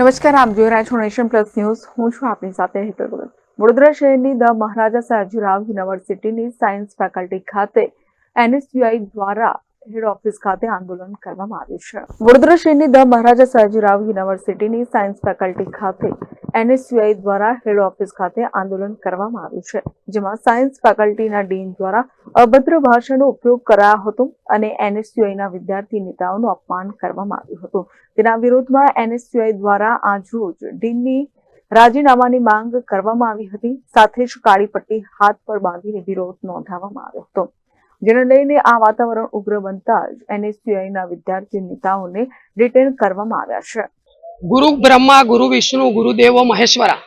નમસ્કાર, આપ જોઈ રહ્યા છો નેશન પ્લસ ન્યૂઝ. હું છું આપની સાથે હેતલ ગુરુ વડોદરા શહેરની ધ મહારાજા સયાજીરાવ યુનિવર્સિટીની સાયન્સ ફેકલ્ટી ખાતે એનએસયુઆઈ દ્વારા હેડ ઓફિસ ખાતે આંદોલન કરવામાં આવ્યું છે. વડોદરા શહેરની ધ મહારાજા સયાજીરાવ યુનિવર્સિટીની સાયન્સ ફેકલ્ટી ખાતે એનએસયુઆઈ દ્વારા હેડ ઓફિસ ખાતે આંદોલન કરવામાં આવ્યું છે, જેમાં સાયન્સ ફેકલ્ટીના ડીન દ્વારા અભદ્ર ભાષાનો ઉપયોગ કરાયો હતો અને એનએસયુઆઈના વિદ્યાર્થી નેતાઓનું અપમાન કરવામાં આવ્યું હતું. તેના વિરોધમાં એનએસયુઆઈ દ્વારા આજરોજ ડીનની રાજીનામાની માંગ કરવામાં આવી હતી, સાથે જ કાળી પટ્ટી હાથ પર બાંધીને વિરોધ નોંધાવવામાં આવ્યો હતો. જેને લઈને આ વાતાવરણ ઉગ્ર બનતા જ એનએસયુઆઈના વિદ્યાર્થી નેતાઓને ડિટેન કરવામાં આવ્યા છે. ગુરુ બ્રહ્મા, ગુરુ વિષ્ણુ, ગુરુદેવો, મહેશ્વરા.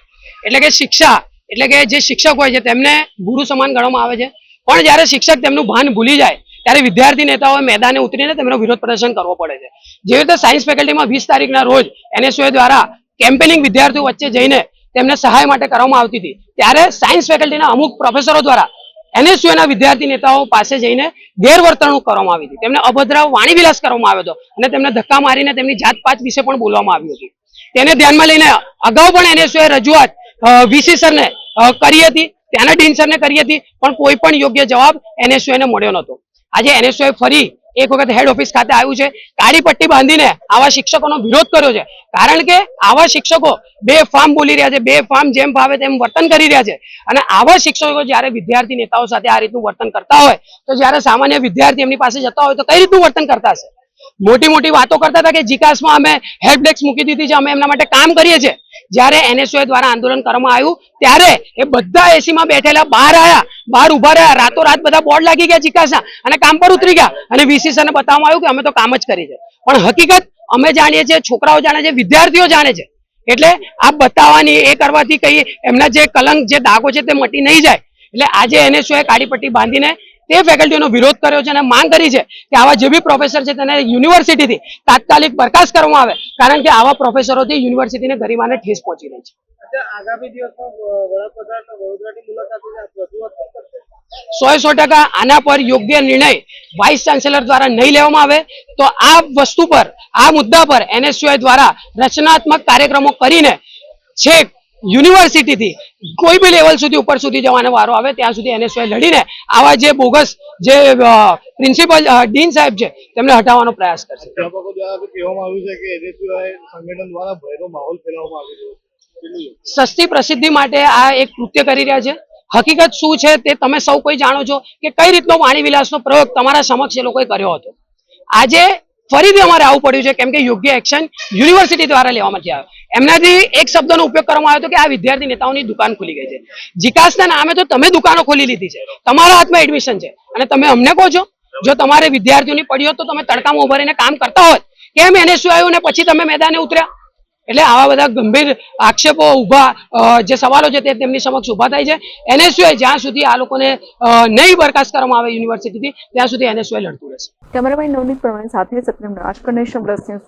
એટલે કે શિક્ષા. એટલે કે જે શિક્ષક હોય છે, તેમને ગુરુ સમાન ગણવામાં આવે છે. પણ જ્યારે શિક્ષક તેમનું ભાન ભૂલી જાય, ત્યારે વિદ્યાર્થી નેતાઓએ મેદાને ઉતરીને તેમનો વિરોધ પ્રદર્શન કરવો પડે છે. જેવી રીતે સાયન્સ ફેકલ્ટીમાં વીસ તારીખના રોજ એનએસયુએ દ્વારા કેમ્પેનિંગ વિદ્યાર્થીઓ વચ્ચે જઈને તેમને સહાય માટે કરવામાં આવતી હતી, ત્યારે સાયન્સ ફેકલ્ટીના અમુક પ્રોફેસરો દ્વારા એનએસયુના વિદ્યાર્થી નેતાઓ પાસે જઈને ગેરવર્તણૂક કરવામાં આવી હતી. તેમને અભદ્ર વાણીવિલાસ કરવામાં આવ્યો હતો અને તેમને ધક્કા મારીને તેમની જાત પાત વિશે પણ બોલવામાં આવ્યું હતું. તેને ધ્યાનમાં લઈને અગાઉ પણ એનએસયુએ રજૂઆત વીસી સરને કરી હતી, ત્યાંના ડીન સરને કરી હતી, પણ કોઈ પણ યોગ્ય જવાબ એનએસયુને મળ્યો નહોતો. આજે એનએસયુએ ફરી એક વખત હેડ ઓફિસ ખાતે આવ્યું છે, કાળી પટ્ટી બાંધીને આવા શિક્ષકોનો વિરોધ કર્યો છે. કારણ કે આવા શિક્ષકો બે ફાર્મ બોલી રહ્યા છે, બે ફાર્મ જેમ ફાવે તેમ વર્તન કરી રહ્યા છે. અને આવા શિક્ષકો જ્યારે વિદ્યાર્થી નેતાઓ સાથે આ રીતનું વર્તન કરતા હોય, તો જ્યારે સામાન્ય વિદ્યાર્થી એમની પાસે જતા હોય, તો કઈ રીતનું વર્તન કરતા હશે? મોટી મોટી વાતો કરતા હતા કે જીકાસમાં અમે હેલ્પડેસ્ક મૂકી દીધી છે, અમે એમના માટે કામ કરીએ છીએ. જ્યારે એનએસઓ દ્વારા આંદોલન કરવામાં આવ્યું, ત્યારે એ બધા એસીમાં બેઠેલા બહાર આવ્યા બહાર ઊભા રહ્યા રાતો રાત બધા બોર્ડ લાગી ગયા, ચિકાસા. અને કામ પર ઉતરી ગયા. અને વીસી સરને બતાવવામાં આવ્યું કે અમે તો કામ જ કરી છે. પણ હકીકત, અમે જાણીએ છીએ, છોકરાઓ જાણે છે, વિદ્યાર્થીઓ જાણે છે. એટલે આ બતાવવાની, એ કરવાથી કઈ એમના જે કલંક, જે દાગો છે તે મટી નહીં જાય. એટલે આજે એને શું કાળી પટ્ટી બાંધીને તે ફેકલ્ટીનો વિરોધ કર્યો છે અને માંગ કરી છે કે આવા જે બી પ્રોફેસર છે તેને યુનિવર્સિટીથી તાત્કાલિક બરખાસ્ત કરવામાં આવે. કારણ કે આવા પ્રોફેસરોથી યુનિવર્સિટીને ગરિમાને ઠેસ પહોંચી રહી છે. આગામી સો સો ટકા આના પર યોગ્ય નિર્ણય વાઇસ ચાન્સેલર દ્વારા નહીં લેવામાં આવે. તો આ વસ્તુ પર આ મુદ્દા પર એનએસયુઆઈ દ્વારા રચનાત્મક કાર્યક્રમો કરીને છેક યુનિવર્સિટીથી કોઈ બી લેવલ સુધી ઉપર સુધી જવાનો વારો આવે ત્યાં સુધી એનએસયુઆઈ લડીને આવા જે બોગસ જે પ્રિન્સિપલ ડીન સાહેબ છે તેમને હટાવવાનો પ્રયાસ કરશે. અધ્યાપકો દ્વારા તો કહેવામાં આવ્યું છે કે એનએસયુઆઈ સંગઠન દ્વારા ભયનો માહોલ ફેલાવવામાં આવી છે? સસ્તી પ્રસિદ્ધિ માટે આ એક કૃત્ય કરી રહ્યા છે. હકીકત શું છે તે તમે સૌ કોઈ જાણો છો કે કઈ રીતનો પાણી વિલાસનો પ્રયોગ તમારા સમક્ષ એ લોકોએ કર્યો હતો. આજે ફરીથી અમારે આવવું પડ્યું છે કેમ કે યોગ્ય એક્શન યુનિવર્સિટી દ્વારા લેવામાં નથી આવ્યો. એમનાથી એક શબ્દનો ઉપયોગ કરવામાં આવ્યો હતો કે આ વિદ્યાર્થી નેતાઓની દુકાન ખુલી ગઈ છે. જીકાસના નામે તો તમે દુકાનો ખોલી લીધી છે. તમારા હાથમાં એડમિશન છે. અને તમે અમને કહો છો, જો તમારે વિદ્યાર્થીઓની પડી હોત તો તમે તડકામાં ઊભા રહીને કામ કરતા હોત કેમ એને શું આવ્યું? ને પછી તમે મેદાને ઉતર્યા. એટલે આવા બધા ગંભીર આક્ષેપો ઊભા જે સવાલો છે તે તેમની સમક્ષ ઊભા થાય છે. એનએસયુએ જ્યાં સુધી આ લોકોને નહીં બરખાસ્ત કરવામાં આવે યુનિવર્સિટીથી, ત્યાં સુધી એનએસયુએ લડતું રહેશે. કેમેરામેન નવનીત પ્રમાણે સાથે Satyam Rajkar Nation Plus News